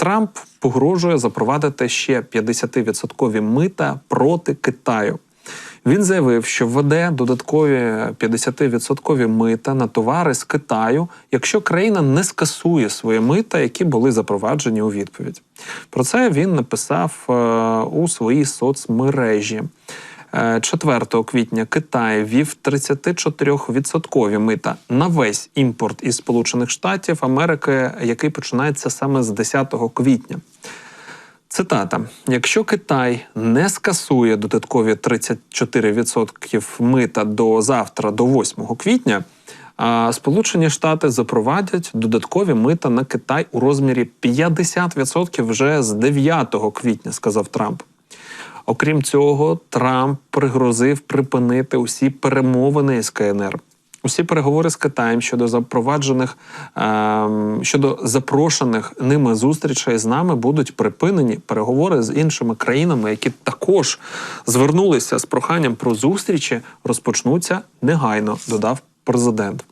Трамп погрожує запровадити ще 50% мита проти Китаю. Він заявив, що введе додаткові 50% мита на товари з Китаю, якщо країна не скасує свої мита, які були запроваджені у відповідь. Про це він написав е, у своїй соцмережі. Е, 4 квітня Китай ввів 34% мита на весь імпорт із Сполучених Штатів Америки, який починається саме з 10 квітня. Цитата: якщо Китай не скасує додаткові 34% мита до завтра, до 8 квітня, а Сполучені Штати запровадять додаткові мита на Китай у розмірі 50% вже з 9 квітня, сказав Трамп. Окрім цього, Трамп пригрозив припинити усі перемовини з КНР. Усі переговори з Китаєм щодо запроваджених ем, щодо запрошених ними зустрічей з нами будуть припинені. Переговори з іншими країнами, які також звернулися з проханням про зустрічі, розпочнуться негайно, додав президент.